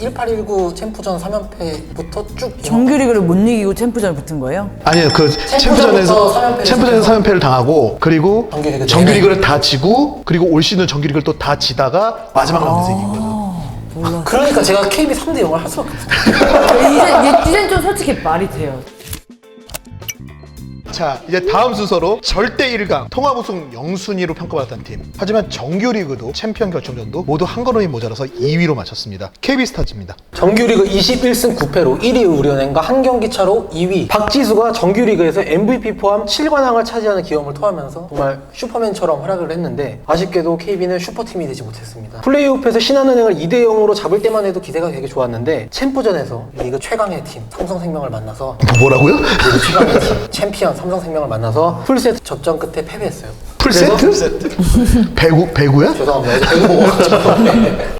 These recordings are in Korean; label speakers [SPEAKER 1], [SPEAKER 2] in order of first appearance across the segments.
[SPEAKER 1] 1819 챔프전 3연패부터 쭉
[SPEAKER 2] 정규리그를 못 이기고 챔프전에 붙은 거예요?
[SPEAKER 3] 아니요 그 챔프전에서
[SPEAKER 1] 삼연패를
[SPEAKER 3] 챔프전에서 3연패를 당하고 그리고
[SPEAKER 1] 정규리그
[SPEAKER 3] 정규리그를 다 지고 그리고 올 시즌 정규리그를 또 다 지다가 마지막 라운드에서 이긴 거죠.
[SPEAKER 1] 그러니까 제가 KB 3대 0을 할 수밖에 없어요.
[SPEAKER 2] 이젠 좀 솔직히 말이 돼요.
[SPEAKER 3] 자 이제 다음 순서로 절대 1강 통합 우승 영순위로 평가받았던 팀 하지만 정규리그도 챔피언 결정전도 모두 한 걸음이 모자라서 2위로 마쳤습니다 KB스타즈입니다
[SPEAKER 1] 정규리그 21승 9패로 1위 우리은행과 한 경기 차로 2위. 박지수가 정규리그에서 MVP 포함 7관왕을 차지하는 기염을 토하면서 정말 슈퍼맨처럼 활약을 했는데 아쉽게도 KB는 슈퍼팀이 되지 못했습니다. 플레이오프에서 신한은행을 2대 0으로 잡을 때만 해도 기세가 되게 좋았는데 챔프전에서 리그 최강의 팀 삼성생명을 만나서
[SPEAKER 3] 뭐라고요?
[SPEAKER 1] 리그 최강의 팀 챔피언 삼성 생명을 만나서 풀세트 접전 끝에 패배했어요.
[SPEAKER 3] 풀세트? 배구, 배구야?
[SPEAKER 1] 죄송합니다. 배구 먹어가지고.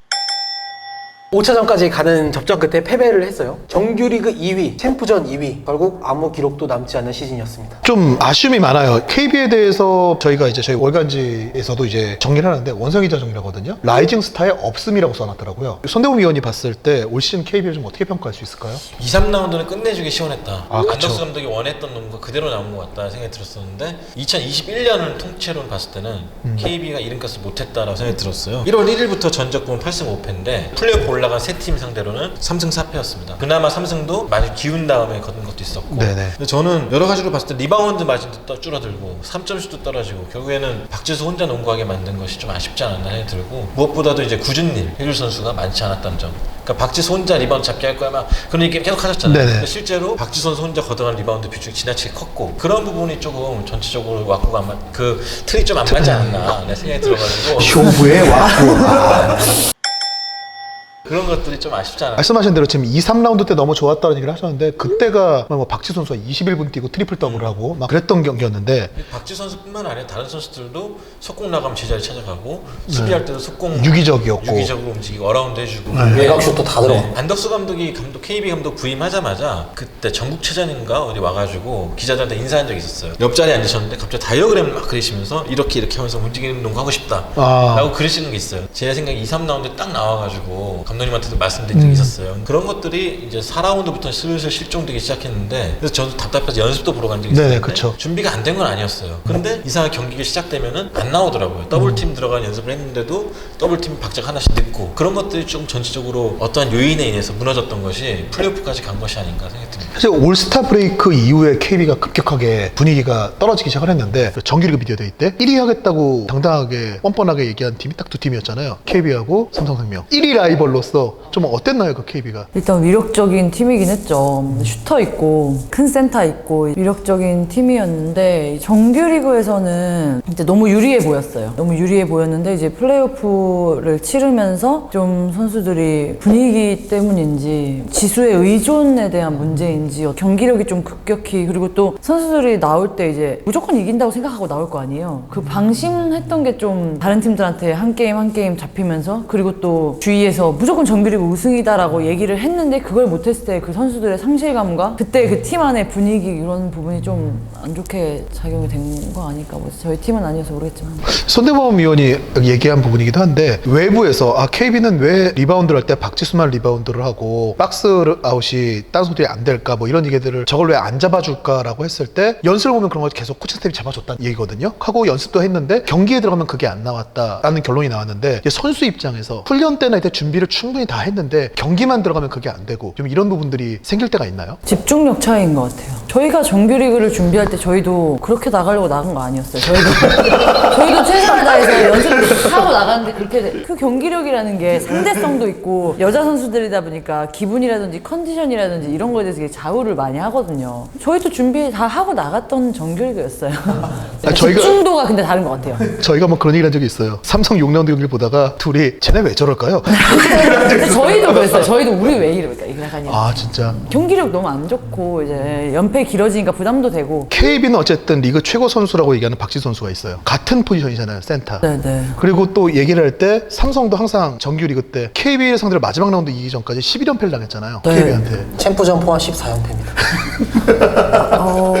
[SPEAKER 1] 5차전까지 가는 접전 끝에 패배를 했어요. 정규리그 2위, 챔프전 2위. 결국 아무 기록도 남지 않는 시즌이었습니다.
[SPEAKER 3] 좀 아쉬움이 많아요. KB에 대해서 저희가 이제 저희 월간지에서도 이제 정리를 하는데 원성이자 정리라거든요. 라이징 스타의 없음이라고 써놨더라고요. 손대범 위원이 봤을 때 올 시즌 KB를 좀 어떻게 평가할 수 있을까요?
[SPEAKER 4] 2, 3라운드는 끝내주기 시원했다.
[SPEAKER 3] 아.
[SPEAKER 4] 안덕수 감독이 원했던 놈과 그대로 나온 것 같다 생각이 들었었는데 2021년을 통째로 봤을 때는
[SPEAKER 3] 음.
[SPEAKER 4] KB가 이름값을 못했다라고 생각이 들었어요. 1월 1일부터 전적 보면 8승 5패인데 플레이오프 올라간 세 팀 상대로는 3승 4패였습니다. 그나마 삼성도 많이 기운 다음에 거둔 것도 있었고
[SPEAKER 3] 네네.
[SPEAKER 4] 근데 저는 여러 가지로 봤을 때 리바운드 마진도 떠- 줄어들고 3점슛도 떨어지고 결국에는 박지수 혼자 농구하게 만든 것이 좀 아쉽지 않았나 생각이 들고 무엇보다도 이제 굳은 일 해줄 선수가 많지 않았다는 점 그러니까 박지수 혼자 리바운드 잡게 할 거야 막 그런 얘기 계속 하셨잖아요
[SPEAKER 3] 네네.
[SPEAKER 4] 근데 실제로 박지수 선수 혼자 걷어간 리바운드 비중이 지나치게 컸고 그런 부분이 조금 전체적으로 왔고 가그 틀이 좀 안 맞지 않았나 내 생각이 들어가지고
[SPEAKER 3] 쇼부에 왔고. 아.
[SPEAKER 4] Creo 것들이 좀 않았나
[SPEAKER 3] 말씀하신 대로 지금 2, 3라운드 때 너무 좋았다는 얘기를 하셨는데 그때가 뭐 박지 선수가 21분 뛰고 트리플 더블 하고 막 그랬던 경기였는데
[SPEAKER 4] 박지 선수뿐만 아니라 다른 선수들도 속공 나가면 제자리 찾아가고 수비할 때도 속공
[SPEAKER 3] 유기적이었고.
[SPEAKER 4] 유기적으로 움직이고 어라운드 해주고
[SPEAKER 1] 외곽 슛도 다 들어가.
[SPEAKER 4] 네. 안덕수 감독이 감독 KB 감독 부임하자마자 그때 전국체전인가 어디 와가지고 기자들한테 인사한 적이 있었어요. 옆자리에 앉으셨는데 갑자기 다이어그램을 막 그리시면서 이렇게 이렇게 하면서 움직이는 농구 하고 싶다.
[SPEAKER 3] 아.
[SPEAKER 4] 라고 그리시는 게 있어요. 제 생각에 2, 3라운드 딱 나와가지고 감독님한테 도 말씀드린 적이 있었어요. 그런 것들이 이제 4라운드부터 슬슬 실종되기 시작했는데 그래서 저도 답답해서 연습도 보러 간 적이
[SPEAKER 3] 네네,
[SPEAKER 4] 있었는데
[SPEAKER 3] 그쵸.
[SPEAKER 4] 준비가 안 된 건 아니었어요. 그런데 이상하게 경기가 시작되면은 안 나오더라고요. 더블팀 들어간 연습을 했는데도 더블팀 박자가 하나씩 늦고 그런 것들이 좀 전체적으로 어떠한 요인에 인해서 무너졌던 것이 플레이오프까지 간 것이 아닌가 생각이 듭니다.
[SPEAKER 3] 사실 올스타 브레이크 이후에 KB가 급격하게 분위기가 떨어지기 시작을 했는데 정규리그 비디오데이 때 1위 하겠다고 당당하게 뻔뻔하게 얘기한 팀이 딱 두 팀이었잖아요. KB하고 삼성생명. 1위 라이벌로서 좀 어땠나요, 그 KB가?
[SPEAKER 2] 일단 위력적인 팀이긴 했죠. 슈터 있고 큰 센터 있고 위력적인 팀이었는데 정규리그에서는 이제 너무 유리해 보였어요. 너무 유리해 보였는데 이제 플레이오프를 치르면서 좀 선수들이 분위기 때문인지 지수의 의존에 대한 문제인지 경기력이 좀 급격히 그리고 또 선수들이 나올 때 이제 무조건 이긴다고 생각하고 나올 거 아니에요. 그 방심했던 게 좀 다른 팀들한테 한 게임 한 게임 잡히면서 그리고 또 주위에서 무조건 정 규리그 우승이다라고 얘기를 했는데 그걸 못했을 때 그 선수들의 상실감과 그때 그 팀 안의 분위기 이런 부분이 좀 안 좋게 작용이 된 거 아닐까 뭐 저희 팀은 아니어서 모르겠지만
[SPEAKER 3] 손대범 위원이 얘기한 부분이기도 한데 외부에서 아 KB는 왜 리바운드를 할 때 박지수만 리바운드를 하고 박스 아웃이 딴 소들이 안 될까 뭐 이런 얘기들을 저걸 왜 안 잡아줄까라고 했을 때 연습을 보면 그런 걸 계속 코칭 스텝이 잡아줬다는 얘기거든요. 하고 연습도 했는데 경기에 들어가면 그게 안 나왔다라는 결론이 나왔는데 선수 입장에서 훈련 때나 이때 준비를 충분히 다 했는데 경기만 들어가면 그게 안 되고 좀 이런 부분들이 생길 때가 있나요?
[SPEAKER 2] 집중력 차이인 것 같아요. 저희가 정규리그를 준비할 때 저희도 그렇게 나가려고 나간 거 아니었어요. 저희도 저희도 최선을 다해서 연습을 하고 나가는데 그렇게 돼. 그 경기력이라는 게 상대성도 있고 여자 선수들이다 보니까 기분이라든지 컨디션이라든지 이런 거에 대해서 되게 좌우를 많이 하거든요. 저희도 준비 다 하고 나갔던 정규리그였어요.
[SPEAKER 3] 아, 저희가-
[SPEAKER 2] 집중도가 근데 다른 것 같아요.
[SPEAKER 3] 저희가 뭐 그런 얘기를 한 적이 있어요. 삼성 6라운드 경기를 보다가 둘이 쟤네 왜 저럴까요?
[SPEAKER 2] 근데 저희도 그랬어요. 저희도 우리 왜 이럴까? 이런.
[SPEAKER 3] 아 진짜
[SPEAKER 2] 경기력 너무 안 좋고 이제 연패 길어지니까 부담도 되고.
[SPEAKER 3] KB는 어쨌든 리그 최고 선수라고 얘기하는 박지 선수가 있어요. 같은 포지션이잖아요, 센터.
[SPEAKER 2] 네네.
[SPEAKER 3] 그리고 또 얘기를 할 때 삼성도 항상 정규 리그 때 KB를 상대로 마지막 라운드 이기 전까지 11연패를 당했잖아요.
[SPEAKER 2] 네.
[SPEAKER 3] KB한테.
[SPEAKER 1] 챔프전 포함 14연패입니다.
[SPEAKER 2] 어,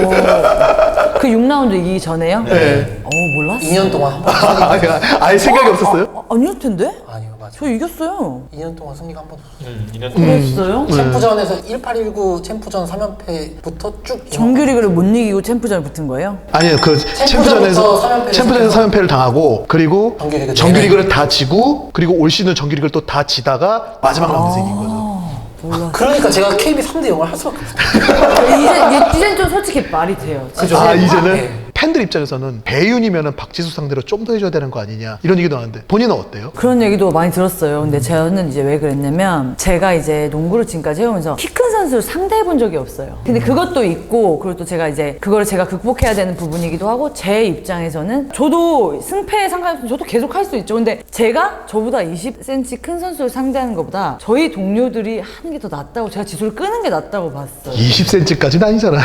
[SPEAKER 2] 그 6라운드 이기기 전에요? 네. 어, 몰랐어.
[SPEAKER 1] 2년 동안 한 번.
[SPEAKER 3] 아, 아예 생각이 없었어요?
[SPEAKER 2] 아, 아니었 텐데?
[SPEAKER 1] 아니요. 맞아.
[SPEAKER 2] 저 이겼어요.
[SPEAKER 1] 2년 동안 승리가 한 번도 없었어요.
[SPEAKER 4] 음, 2년
[SPEAKER 2] 그랬어요?
[SPEAKER 1] 챔프전에서 1819 챔프전 3연패부터 쭉
[SPEAKER 2] 정규리그를 못 이기고 챔프전에 붙은 거예요?
[SPEAKER 3] 아니요 그 챔프전에서
[SPEAKER 1] 삼 연패를
[SPEAKER 3] 챔프전에서 3연패를 당하고 그리고
[SPEAKER 1] 정규리그
[SPEAKER 3] 정규리그를 다 지고 그리고 올 시즌 정규리그를 또 다 지다가 마지막 라운드에서 이긴 거죠.
[SPEAKER 1] 그러니까 제가 KB 3대 0을 할 수밖에 없어요.
[SPEAKER 2] 이제 이젠 좀 솔직히 말이 돼요.
[SPEAKER 1] 그죠?
[SPEAKER 3] 아
[SPEAKER 1] 네.
[SPEAKER 3] 이제는
[SPEAKER 1] 네.
[SPEAKER 3] 팬들 입장에서는 배윤이면은 박지수 상대로 좀 더 해줘야 되는 거 아니냐 이런 얘기도 하는데 본인은 어때요?
[SPEAKER 2] 그런 얘기도 많이 들었어요. 근데 저는 이제 왜 그랬냐면 제가 이제 농구를 지금까지 해오면서 키 큰 선수를 상대해 본 적이 없어요. 근데 그것도 있고 그리고 또 제가 이제 그거를 제가 극복해야 되는 부분이기도 하고 제 입장에서는 저도 승패에 상관없이 저도 계속 할 수 있죠. 근데 제가 저보다 20cm 큰 선수를 상대하는 것보다 저희 동료들이 하는 게 더 낫다고 제가 지수를 끄는 게 낫다고 봤어요.
[SPEAKER 3] 20cm까지는 아니잖아요.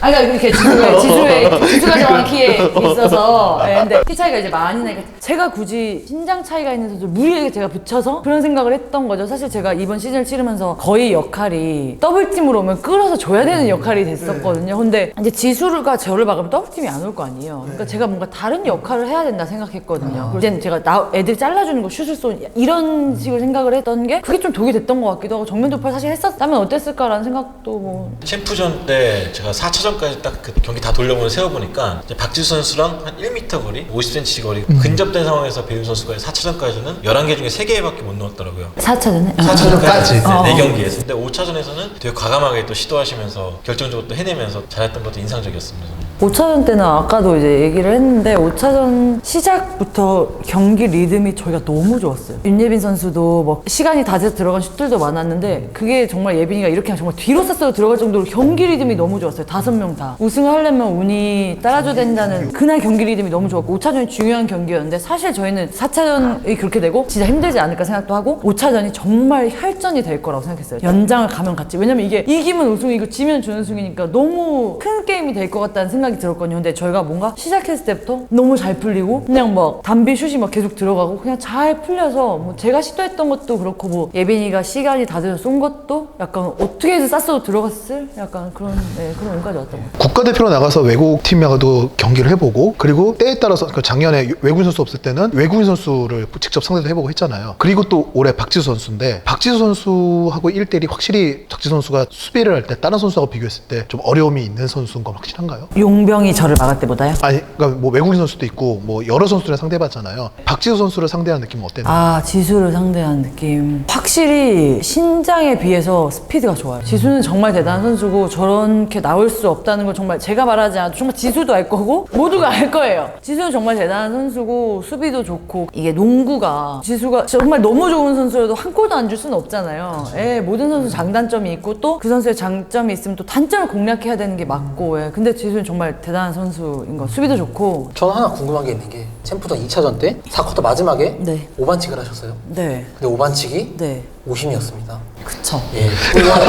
[SPEAKER 2] 아, 그러니까 이렇게 지수에, 지수에, 지수가 정한 키에 있어서. 예, 근데 키 차이가 이제 많이 나니까 제가 굳이 신장 차이가 있는 선수 무리하게 제가 붙여서 그런 생각을 했던 거죠. 사실 제가 이번 시즌을 치르면서 거의 역할이 더블팀으로 오면 끌어서 줘야 되는 역할이 됐었거든요. 근데 이제 지수가 저를 막으면 더블팀이 안 올 거 아니에요. 그러니까 제가 뭔가 다른 역할을 해야 된다 생각했거든요. 그리고 이제는 제가 나, 애들이 잘라주는 거 슛을 쏜 이런 식으로 생각을 했던 게 그게 좀 독이 됐던 것 같기도 하고 정면 돌파를 사실 했었다면 어땠을까라는 생각도 뭐
[SPEAKER 4] 챔프전 때 제가 4차전까지 딱 그 경기 다 돌려보면 세워보니까 이제 박지수 선수랑 한 1m 거리, 50cm 거리 근접된 상황에서 배우 선수가 4차전까지는 11개 중에 3개밖에 못 넣었더라고요.
[SPEAKER 2] 4차전에?
[SPEAKER 3] 4차전까지.
[SPEAKER 2] 어.
[SPEAKER 4] 네, 4경기에서. 근데 5차전에서는 되게 과감하게 또 시도하시면서 결정적으로 또 해내면서 잘했던 것도 인상적이었습니다. 저는.
[SPEAKER 2] 5차전 때는 아까도 이제 얘기를 했는데 5차전 시작부터 경기 리듬이 저희가 너무 좋았어요. 윤예빈 선수도 뭐 시간이 다 돼서 들어간 슛들도 많았는데 그게 정말 예빈이가 이렇게 정말 뒤로 쌌어도 들어갈 정도로 경기 리듬이 너무 좋았어요. 다섯 명 다. 우승을 하려면 운이 따라줘야 된다는 그날 경기 리듬이 너무 좋았고 5차전이 중요한 경기였는데 사실 저희는 4차전이 그렇게 되고 진짜 힘들지 않을까 생각도 하고 5차전이 정말 혈전이 될 거라고 생각했어요. 연장을 가면 같이. 왜냐면 이게 이기면 우승이고 지면 준우승이니까 너무 큰 게임이 될 것 같다는 생각이 들었거든요. 근데 저희가 뭔가 시작했을 때부터 너무 잘 풀리고 그냥 막 담비 슛이 막 계속 들어가고 그냥 잘 풀려서 뭐 제가 시도했던 것도 그렇고 뭐 예빈이가 시간이 다 돼서 쏜 것도 약간 어떻게 해서 쌌어도 들어갔을 약간 그런 네, 그런 운까지 왔던 것 같아요.
[SPEAKER 3] 국가대표로 나가서 외국 팀하고도 경기를 해보고 그리고 때에 따라서 그 작년에 외국인 선수 없을 때는 외국인 선수를 직접 상대도 해보고 했잖아요. 그리고 또 올해 박지수 선수인데 박지수 선수하고 1대1이 확실히 박지수 선수가 수비를 할 때 다른 선수하고 비교했을 때 좀 어려움이 있는 선수인 건 확실한가요?
[SPEAKER 2] 용 병이 저를 막을 때보다요?
[SPEAKER 3] 아니 그러니까 뭐 외국인 선수도 있고 뭐 여러 선수를 상대해봤잖아요. 박지수 선수를 상대하는 느낌은 어땠나요?
[SPEAKER 2] 아 지수를 상대한 느낌 확실히 신장에 비해서 스피드가 좋아요 지수는 정말 대단한 선수고 저렇게 나올 수 없다는 걸 정말 제가 말하지 않아도 정말 지수도 알 거고 모두가 알 거예요 지수는 정말 대단한 선수고 수비도 좋고 이게 농구가 지수가 정말 너무 좋은 선수여도 한 골도 안 줄 수는 없잖아요 예, 모든 선수 장단점이 있고 또 그 선수의 장점이 있으면 또 단점을 공략해야 되는 게 맞고 예. 근데 지수는 정말 대단한 선수인 거 수비도 좋고
[SPEAKER 1] 저는 하나 궁금한 게 있는 게 챔프전 2차전 때 4쿼터 마지막에
[SPEAKER 2] 네.
[SPEAKER 1] 5반칙을 하셨어요.
[SPEAKER 2] 네
[SPEAKER 1] 근데 5반칙이
[SPEAKER 2] 네.
[SPEAKER 1] 오심이었습니다.
[SPEAKER 2] 그쵸
[SPEAKER 1] 예.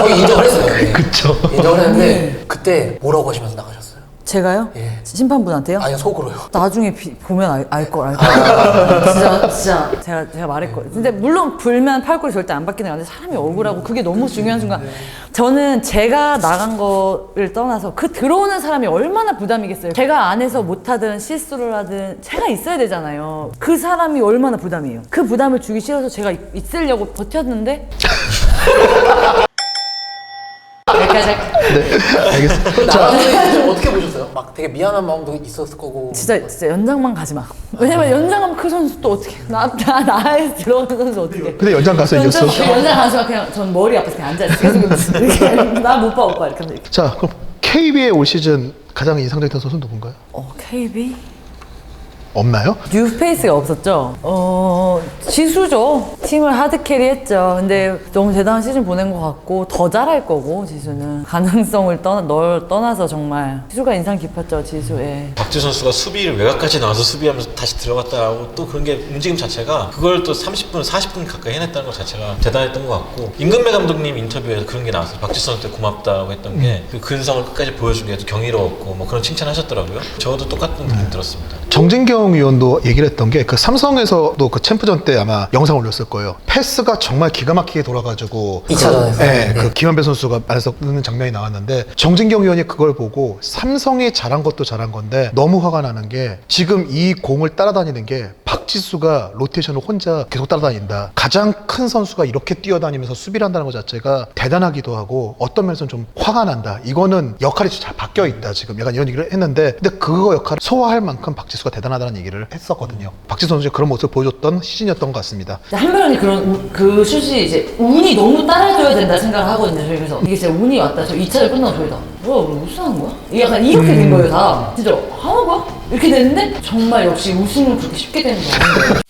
[SPEAKER 1] 거의 인정을 했어요. 예.
[SPEAKER 3] 그쵸.
[SPEAKER 1] 인정을 했는데 그때 뭐라고 하시면서 나가셨어요?
[SPEAKER 2] 제가요?
[SPEAKER 1] 예.
[SPEAKER 2] 심판분한테요?
[SPEAKER 1] 아니요 속으로요.
[SPEAKER 2] 나중에 비- 보면 알걸 알걸 진짜 진짜 제가 제가 말했거든요 근데 물론 불면 팔골이 절대 안 바뀌는 건데 사람이 억울하고 그게 너무 중요한 순간 저는 제가 나간 거를 떠나서 그 들어오는 사람이 얼마나 부담이겠어요 제가 안에서 못하든 실수를 하든 제가 있어야 되잖아요 그 사람이 얼마나 부담이에요 그 부담을 주기 싫어서 제가 있- 있으려고 버텼는데 여기까지 할게요.
[SPEAKER 3] 알겠습니다.
[SPEAKER 1] 좀 어떻게 보셨어요? 막 되게 미안한 마음도 있었을 거고.
[SPEAKER 2] 진짜 진짜 연장만 가지 마 왜냐면 연장하면 그 선수 또 어떻게 나, 나 나에 들어오는 선수 어떻게
[SPEAKER 3] 근데 연장 가서 이겼어.
[SPEAKER 2] 연장, 연장 가서 그냥 전 머리 앞에서 그냥 앉아 있어. 이렇게 나못 봐 오빠 이렇게. 하면.
[SPEAKER 3] 자 그럼 KB의 올 시즌 가장 인상적이었던 선수는 누군가요?
[SPEAKER 2] 어 KB
[SPEAKER 3] 없나요?
[SPEAKER 2] 뉴페이스가 없었죠. 어 지수죠. 팀을 하드 캐리 했죠. 근데 너무 대단한 시즌 보낸 것 같고 더 잘할 거고 지수는 가능성을 떠나 널 떠나서 정말 지수가 인상 깊었죠 지수에.
[SPEAKER 4] 박지수 선수가 수비를 외곽까지 나와서 수비하면서 다시 들어갔다라고 또 그런 게 움직임 자체가 그걸 또 30분, 40분 가까이 해냈다는 것 자체가 대단했던 것 같고 임금배 감독님 인터뷰에서 그런 게 나왔어요. 박지수 선수 한테 고맙다고 했던 게 그 근성을 끝까지 보여준 게 경이로웠고 뭐 그런 칭찬하셨더라고요. 저도 똑같은 느낌 들었습니다.
[SPEAKER 3] 정진경 위원도 얘기를 했던 게 그 삼성에서도 그 챔프전 때 아마 영상 올렸을 거예요. 패스가 정말 기가 막히게 돌아가지고
[SPEAKER 1] 이 차전에서?
[SPEAKER 3] 그, 네,
[SPEAKER 1] 네.
[SPEAKER 3] 그 김한배 선수가 안에서 넣는 장면이 나왔는데 정진경 위원이 그걸 보고 삼성이 잘한 것도 잘한 건데 너무 화가 나는 게 지금 이 공을 따라다니는 게 박지수가 로테이션을 혼자 계속 따라다닌다. 가장 큰 선수가 이렇게 뛰어다니면서 수비를 한다는 것 자체가 대단하기도 하고 어떤 면에서는 좀 화가 난다. 이거는 역할이 잘 바뀌어 있다. 지금 약간 이런 얘기를 했는데 근데 그거 역할을 소화할 만큼 박지수가 대단하다는 얘기를 했었거든요. 박지수 선수가 그런 모습을 보여줬던 시즌이었던 것 같습니다.
[SPEAKER 2] 한별이 그런 우- 그 슛이 이제 운이 너무 따라줘야 된다 생각을 하거든요. 저희 그래서 이게 진짜 운이 왔다. 저 2차를 끝나고 저희다. 뭐야, 우리 우승한 거야? 이게 약간 이렇게 된 거예요, 다. 진짜 하는 거야? 이렇게 됐는데 정말 역시 우승은 그렇게 쉽게 되는 거예요.